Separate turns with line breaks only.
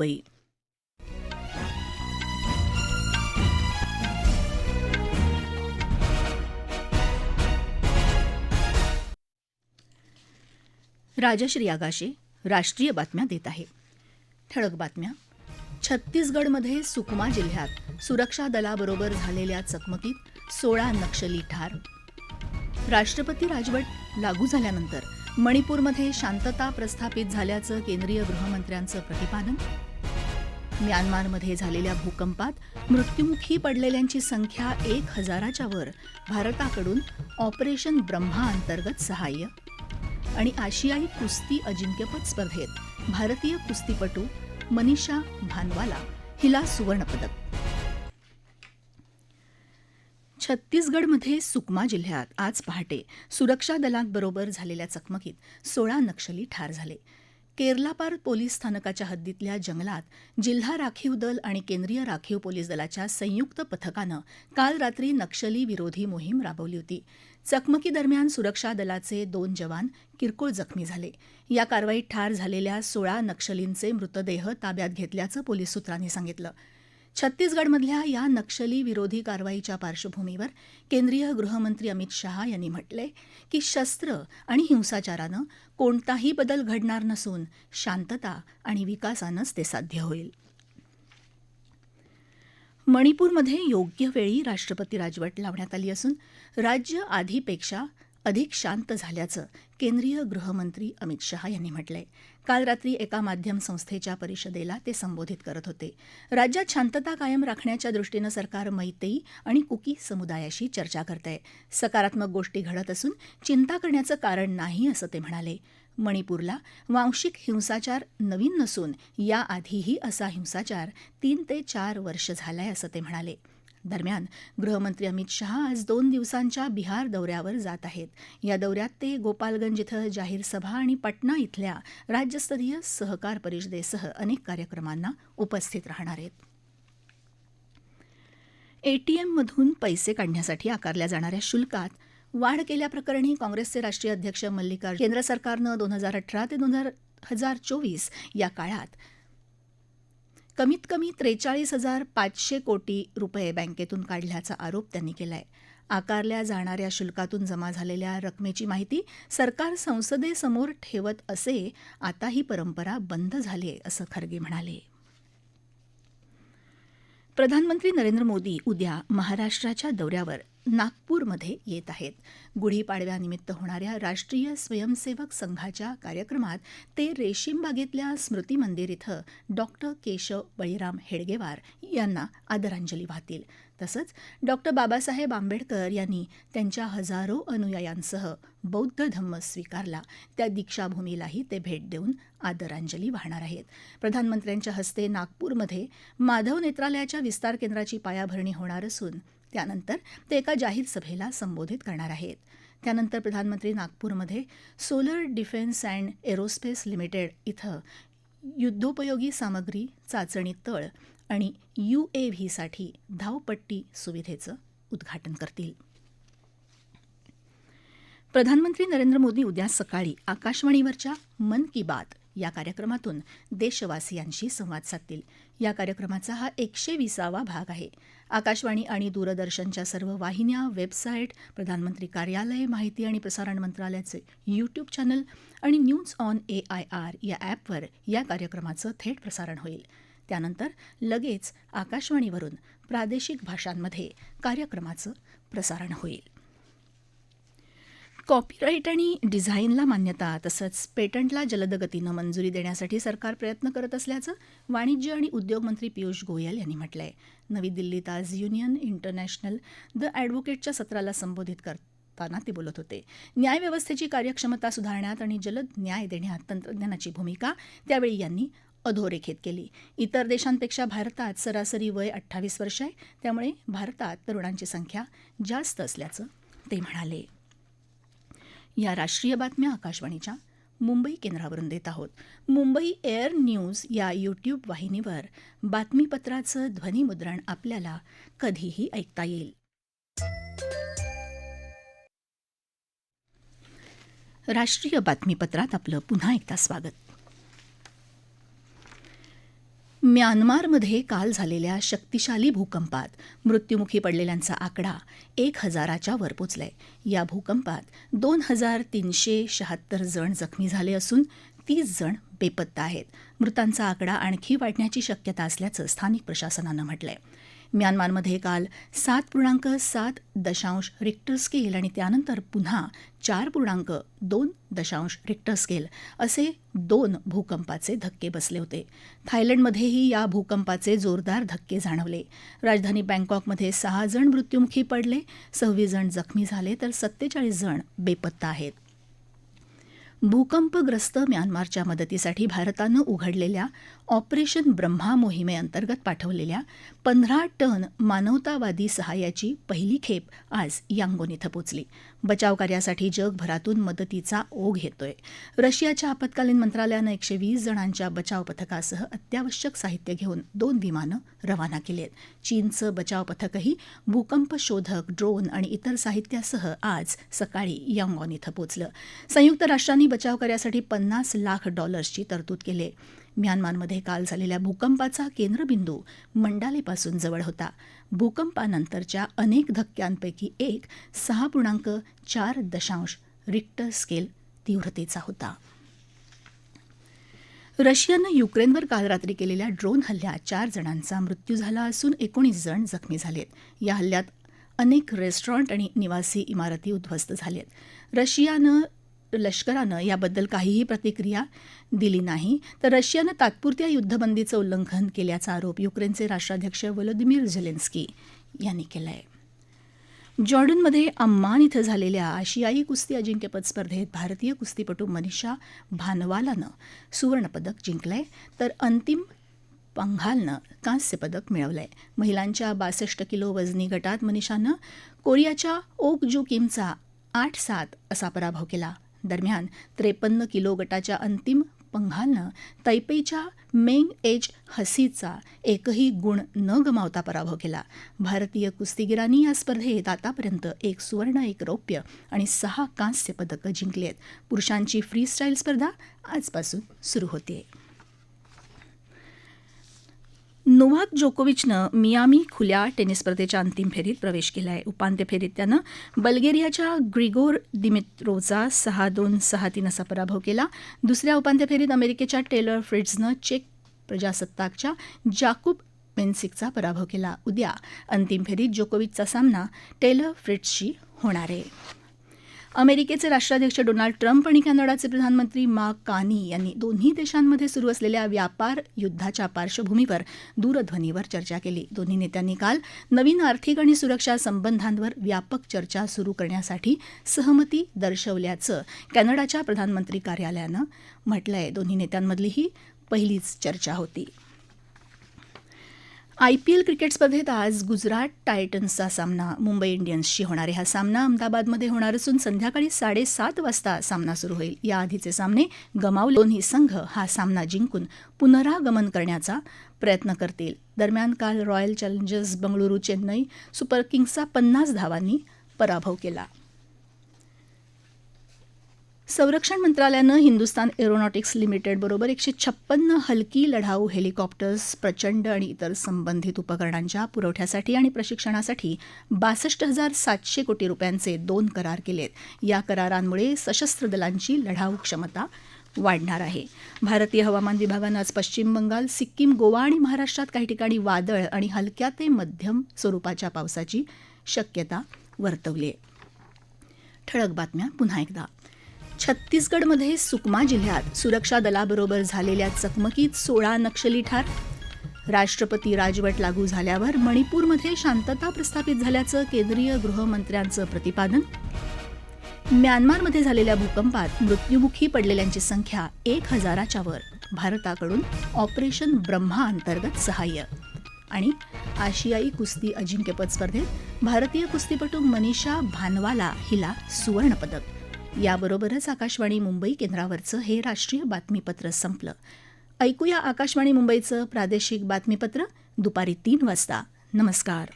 late. Rajshri Agashe राष्ट्रीय बातम्या देत आहे ठळक बातम्या छत्तीसगडमध्ये सुकमा जिल्ह्यात सुरक्षा दलाबरोबर झालेल्या चकमकीत सोळा नक्षली ठार राष्ट्रपती राजवट लागू झाल्यानंतर मणिपूरमध्ये शांतता प्रस्थापित झाल्याचं केंद्रीय गृहमंत्र्यांचं प्रतिपादन म्यानमारमध्ये झालेल्या भूकंपात मृत्युमुखी पडलेल्यांची संख्या एक हजाराच्या वर भारताकडून ऑपरेशन ब्रह्मा अंतर्गत सहाय्य आणि आशियाई कुस्ती अजिंक्यपद स्पर्धेत भारतीय कुस्तीपटू मनीषा भानवाला हिला सुवर्णपदक छत्तीसगडमध्ये सुकमा जिल्ह्यात आज पहाटे सुरक्षा दलांबरोबर झालेल्या चकमकीत सोळा नक्षली ठार झाले केरलापार पोलीस स्थानकाच्या हद्दीतल्या जंगलात जिल्हा राखीव दल आणि केंद्रीय राखीव पोलीस दलाच्या संयुक्त पथकानं काल रात्री नक्षली विरोधी मोहीम राबवली होती चकमकीदरम्यान सुरक्षा दलाचे दोन जवान किरकोळ जखमी झाले या कारवाईत ठार झालेल्या सोळा नक्षलींचे मृतदेह ताब्यात घेतल्याचं पोलीस सूत्रांनी सांगितलं छत्तीसगडमधल्या या नक्षली विरोधी कारवाईच्या पार्श्वभूमीवर केंद्रीय गृहमंत्री अमित शहा यांनी म्हटले की शस्त्र आणि हिंसाचारानं कोणताही बदल घडणार नसून शांतता आणि विकासानंच ते साध्य होईल मणिपूरमध्ये योग्य वेळी राष्ट्रपती राजवट लावण्यात आली असून राज्य आधीपेक्षा अधिक शांत झाल्याचं केंद्रीय गृहमंत्री अमित शहा यांनी म्हटलंय काल रात्री एका माध्यम संस्थेच्या परिषदेला ते संबोधित करत होते राज्यात शांतता कायम राखण्याच्या दृष्टीनं सरकार मैतेई आणि कुकी समुदायाशी चर्चा करत आहे सकारात्मक गोष्टी घडत असून चिंता करण्याचं कारण नाही असं ते म्हणाले मणिपूरला वांशिक हिंसाचार नवीन नसून याआधीही असा हिंसाचार तीन ते चार वर्ष झालाय असं ते म्हणाले दरम्यान गृहमंत्री अमित शहा आज दोन दिवसांच्या बिहार दौऱ्यावर जात आहेत या दौऱ्यात ते गोपालगंज इथं जाहीर सभा आणि पटना इथल्या राज्यस्तरीय सहकार परिषदेसह अनेक कार्यक्रमांना उपस्थित राहणार आहेत एटीएम मधून पैसे काढण्यासाठी आकारल्या जाणाऱ्या शुल्कात वाढ केल्याप्रकरणी काँग्रेसचे राष्ट्रीय अध्यक्ष मल्लिकार्जुन केंद्र सरकारनं दोन हजार अठरा ते दोन हजार चोवीस या काळात कमीत कमी त्रेचाळीस हजार पाचशे कोटी रुपये बँकेतून काढल्याचा आरोप त्यांनी केलाय आकारल्या जाणाऱ्या शुल्कातून जमा झालेल्या रकमेची माहिती सरकार संसदेसमोर ठेवत असे आता ही परंपरा बंद झाली आहे असं खरगे म्हणाले प्रधानमंत्री नरेंद्र मोदी उद्या महाराष्ट्राच्या दौऱ्यावर नागपूरमध्ये येत आहेत गुढीपाडव्यानिमित्त होणाऱ्या राष्ट्रीय स्वयंसेवक संघाच्या कार्यक्रमात ते रेशीमबागेतल्या स्मृती मंदिर इथं डॉक्टर केशव बळीराम हेडगेवार यांना आदरांजली वाहतील तसंच डॉक्टर बाबासाहेब आंबेडकर यांनी त्यांच्या हजारो अनुयायांसह बौद्ध धम्म स्वीकारला त्या दीक्षाभूमीलाही ते भेट देऊन आदरांजली वाहणार आहेत प्रधानमंत्र्यांच्या हस्ते नागपूरमध्ये माधव नेत्रालयाच्या विस्तार केंद्राची पायाभरणी होणार असून त्यानंतर ते एका जाहीर सभेला संबोधित करणार आहेत त्यानंतर प्रधानमंत्री नागपूरमध्ये solar defence and aerospace limited इथं युद्धोपयोगी सामग्री चाचणी तळ आणि यू ए व्हीसाठी धावपट्टी सुविधेचं उद्घाटन करतील प्रधानमंत्री नरेंद्र मोदी उद्या सकाळी आकाशवाणीवरच्या मन की बात या कार्यक्रमातून देशवासियांशी संवाद साधतील या कार्यक्रमाचा हा एकशे विसावा भाग आहे आकाशवाणी आणि दूरदर्शनच्या सर्व वाहिन्या वेबसाईट प्रधानमंत्री कार्यालय माहिती आणि प्रसारण मंत्रालयाचे यूट्यूब चॅनल आणि news on A I R या ॲपवर या कार्यक्रमाचं थेट प्रसारण होईल त्यानंतर लगेच आकाशवाणीवरून प्रादेशिक भाषांमध्ये कार्यक्रमाचं प्रसारण होईल कॉपीराईट आणि डिझाईनला मान्यता तसंच पेटंटला जलद मंजुरी देण्यासाठी सरकार प्रयत्न करत असल्याचं वाणिज्य आणि उद्योग मंत्री पियुष गोयल यांनी म्हटलं आहे नवी दिल्लीत आज युनियन इंटरनॅशनल द ॲडव्होकेटच्या सत्राला संबोधित करताना ते बोलत होते न्यायव्यवस्थेची कार्यक्षमता सुधारण्यात आणि जलद न्याय देण्यात तंत्रज्ञानाची भूमिका त्यावेळी यांनी अधोरेखित केली इतर देशांपेक्षा भारतात सरासरी वय अठ्ठावीस वर्ष आहे त्यामुळे भारतात तरुणांची संख्या जास्त असल्याचं ते म्हणाले या राष्ट्रीय बातम्या आकाशवाणीच्या मुंबई केंद्रावरून देत आहोत मुंबई एअर न्यूज या यूट्यूब वाहिनीवर बातमीपत्राचं ध्वनिमुद्रण आपल्याला कधीही ऐकता येईल राष्ट्रीय बातमीपत्रात आपलं पुन्हा एकदा स्वागत म्यानमारमध्ये काल झालेल्या शक्तिशाली भूकंपात मृत्युमुखी पडलेल्यांचा आकडा एक हजाराच्या वर पोचलाय या भूकंपात दोन हजार तीनशे शहात्तर जण जखमी झाले असून तीस जण बेपत्ता आहेत मृतांचा आकडा आणखी वाढण्याची शक्यता असल्याचं स्थानिक प्रशासनानं म्हटलंय म्यानमारमध्ये काल सात पूर्णांक सात दशांश रिक्टर स्केल आणि त्यानंतर पुन्हा चार पूर्णांक दोन दशांश रिक्टर स्केल असे दोन भूकंपाचे धक्के बसले होते थायलंडमध्येही या भूकंपाचे जोरदार धक्के जाणवले राजधानी बँकॉकमध्ये सहा जण मृत्युमुखी पडले सव्वीस जण जखमी झाले तर सत्तेचाळीस जण बेपत्ता आहेत भूकंपग्रस्त म्यानमारच्या मदतीसाठी भारतानं उघडलेल्या ऑपरेशन ब्रह्मा मोहिमेअंतर्गत पाठवलेल्या पंधरा टन मानवतावादी सहाय्याची पहिली खेप आज यांगोन इथं पोचली बचाव कार्यासाठी जगभरातून मदतीचा ओघ येतोय रशियाच्या आपत्कालीन मंत्रालयानं एकशे वीस जणांच्या बचाव पथकासह अत्यावश्यक साहित्य घेऊन दोन विमानं रवाना केली आहेत चीनचं बचाव पथकही भूकंप शोधक ड्रोन आणि इतर साहित्यासह आज सकाळी यांगॉन इथं पोचलं संयुक्त राष्ट्रांनी बचाव कार्यासाठी पन्नास लाख डॉलर्सची तरतूद केली आहे म्यानमारमध्ये काल झालेल्या भूकंपाचा केंद्रबिंदू मंडालेपासून जवळ होता भूकंपानंतरच्या अनेक धक्क्यांपैकी एक सहा पूर्णांक चार दशांश रिक्टर स्केल तीव्रतेचा होता रशियानं युक्रेनवर काल रात्री केलेल्या ड्रोन हल्ल्यात चार जणांचा मृत्यू झाला असून एकोणीस जण जखमी झालेत या हल्ल्यात अनेक रेस्टॉरंट आणि निवासी इमारती उद्ध्वस्त झाल्यात रशियानं लष्करानं याबद्दल काहीही प्रतिक्रिया दिली नाही तर रशियानं तात्पुरत्या युद्धबंदीचं उल्लंघन केल्याचा आरोप युक्रेनचे राष्ट्राध्यक्ष व्लोदिमीर झेलेन्स्की यांनी केलाय आहे जॉर्डनमध्ये अम्मान इथं झालेल्या आशियाई कुस्ती अजिंक्यपद स्पर्धेत भारतीय कुस्तीपटू मनीषा भानवालानं सुवर्णपदक जिंकलंय तर अंतिम पंघालनं कांस्य मिळवलं आहे महिलांच्या बासष्ट किलो वजनी गटात मनीषानं कोरियाच्या ओक जू किमचा आठ सात असा पराभव केला दरम्यान त्रेपन्न किलो गटाच्या अंतिम पंघालनं तैपेच्या मेंग एज हसीचा एकही गुण न गमावता पराभव केला भारतीय कुस्तीगिरांनी या स्पर्धेत आतापर्यंत एक सुवर्ण एक रौप्य आणि सहा कांस्य पदकं जिंकली आहेत पुरुषांची फ्रीस्टाईल स्पर्धा आजपासून सुरू होते नोव्हाक जोकोविचनं मियामी खुल्या टेनिस स्पर्धेच्या अंतिम फेरीत प्रवेश केला आहे उपांत्य फेरीत त्यानं बल्गेरियाच्या ग्रिगोर दिमित्रोचा सहा दोन सहा तीन असा पराभव केला दुसऱ्या उपांत्य फेरीत अमेरिकेच्या टेलर फ्रिड्सनं चेक प्रजासत्ताकच्या जाकूब मेन्सिकचा पराभव केला उद्या अंतिम फेरीत जोकोविचचा सामना टेलर फ्रिड्सशी होणार आहे अमेरिकेचे राष्ट्राध्यक्ष डोनाल्ड ट्रम्प आणि कॅनडाचे प्रधानमंत्री मा कानी यांनी दोन्ही देशांमध्ये सुरू असलेल्या व्यापार युद्धाच्या पार्श्वभूमीवर दूरध्वनीवर चर्चा केली दोन्ही नेत्यांनी काल नवीन आर्थिक आणि सुरक्षा संबंधांवर व्यापक चर्चा सुरू करण्यासाठी सहमती दर्शवल्याचं कॅनडाच्या प्रधानमंत्री कार्यालयानं म्हटलं आहे दोन्ही नेत्यांमधली ही पहिलीच चर्चा होती आय पी एल क्रिकेट स्पर्धेत आज गुजरात टायटन्सचा सामना मुंबई इंडियन्सशी होणार आहे हा सामना अहमदाबादमध्ये होणार असून संध्याकाळी साडेसात वाजता सामना सुरू होईल याआधीचे सामने गमावले दोन्ही संघ हा सामना जिंकून पुनरागमन करण्याचा प्रयत्न करतील दरम्यान काल royal challengers Bengaluru Chennai super किंग्सचा पन्नास धावांनी पराभव केला संरक्षण मंत्रालयानं हिंदुस्तान एरोनॉटिक्स लिमिटेडबरोबर एकशे छप्पन्न हलकी लढाऊ हेलिकॉप्टर्स प्रचंड आणि इतर संबंधित उपकरणांच्या पुरवठ्यासाठी आणि प्रशिक्षणासाठी बासष्ट हजार सातशे कोटी रुपयांचे दोन करार केलेत या करारांमुळे सशस्त्र दलांची लढाऊ क्षमता वाढणार आहे भारतीय हवामान विभागानं आज पश्चिम बंगाल सिक्कीम गोवा आणि महाराष्ट्रात काही ठिकाणी वादळ आणि हलक्या ते मध्यम स्वरूपाच्या पावसाची शक्यता वर्तवली आहे ठळक बातम्या पुन्हा एकदा छत्तीसगडमध्ये सुकमा जिल्ह्यात सुरक्षा दलाबरोबर झालेल्या चकमकीत सोळा नक्षली ठार राष्ट्रपती राजवट लागू झाल्यावर मणिपूरमध्ये शांतता प्रस्थापित झाल्याचं केंद्रीय गृहमंत्र्यांचं प्रतिपादन म्यानमारमध्ये झालेल्या भूकंपात मृत्युमुखी पडलेल्यांची संख्या एक हजाराच्या वर भारताकडून ऑपरेशन ब्रह्मा अंतर्गत सहाय्य आणि आशियाई कुस्ती अजिंक्यपद स्पर्धेत भारतीय कुस्तीपटू मनीषा भानवाला हिला सुवर्णपदक याबरोबरच आकाशवाणी मुंबई केंद्रावरचं हे राष्ट्रीय बातमीपत्र संपलं ऐकूया आकाशवाणी मुंबईचं प्रादेशिक बातमीपत्र दुपारी तीन वाजता नमस्कार